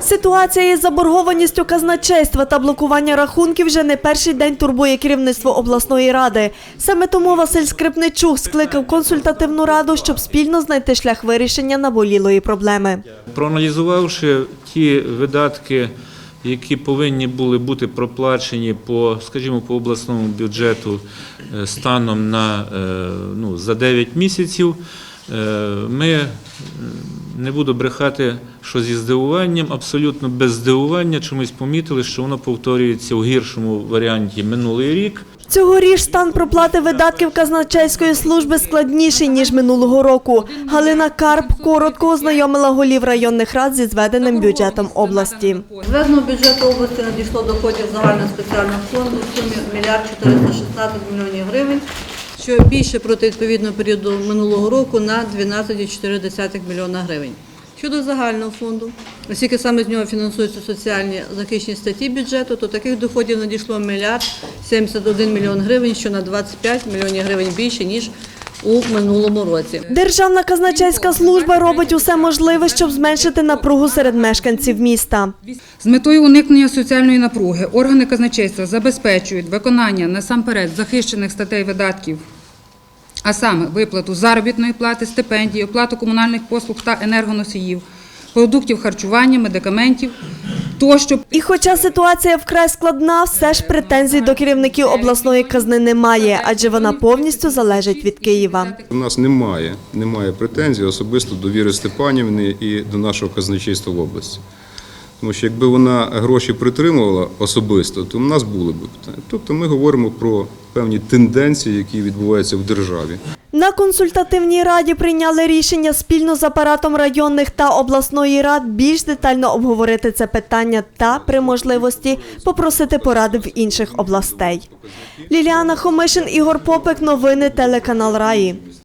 Ситуація із заборгованістю казначейства та блокування рахунків вже не перший день турбує керівництво обласної ради. Саме тому Василь Скрипничук скликав консультативну раду, щоб спільно знайти шлях вирішення наболілої проблеми. Проаналізувавши ті видатки, які повинні були бути проплачені по, скажімо, по обласному бюджету е, станом на е, ну, за 9 місяців, е, ми не буду брехати, що зі здивуванням, абсолютно без здивування, чомусь помітили, що воно повторюється у гіршому варіанті минулий рік. Цьогоріч стан проплати видатків казначейської служби складніший ніж минулого року. Галина Карп коротко ознайомила голів районних рад зі зведеним бюджетом області. Зведеного бюджету області надійшло доходів загального спеціального фонду в сумі 1 мільярд 416 мільйонів гривень, що більше проти відповідного періоду минулого року на 12,4 мільйона гривень. Щодо загального фонду, оскільки саме з нього фінансуються соціальні захищені статті бюджету, то таких доходів надійшло 1 мільярд 71 мільйон гривень, що на 25 мільйонів гривень більше, ніж у минулому році. Державна казначейська служба робить усе можливе, щоб зменшити напругу серед мешканців міста. З метою уникнення соціальної напруги органи казначейства забезпечують виконання насамперед захищених статей видатків, а саме виплату заробітної плати, стипендії, оплату комунальних послуг та енергоносіїв, продуктів харчування, медикаментів тощо. І хоча ситуація вкрай складна, все ж претензій до керівників обласної казни немає, адже вона повністю залежить від Києва. У нас немає, немає претензій особисто до Віри Степанівни і до нашого казначейства в області. Тому що якби вона гроші притримувала особисто, то в нас були б питання. Тобто ми говоримо про певні тенденції, які відбуваються в державі. На консультативній раді прийняли рішення спільно з апаратом районних та обласної рад більш детально обговорити це питання та при можливості попросити поради в інших областей. Ліліана Хомишин, Ігор Попик, новини телеканал Раї.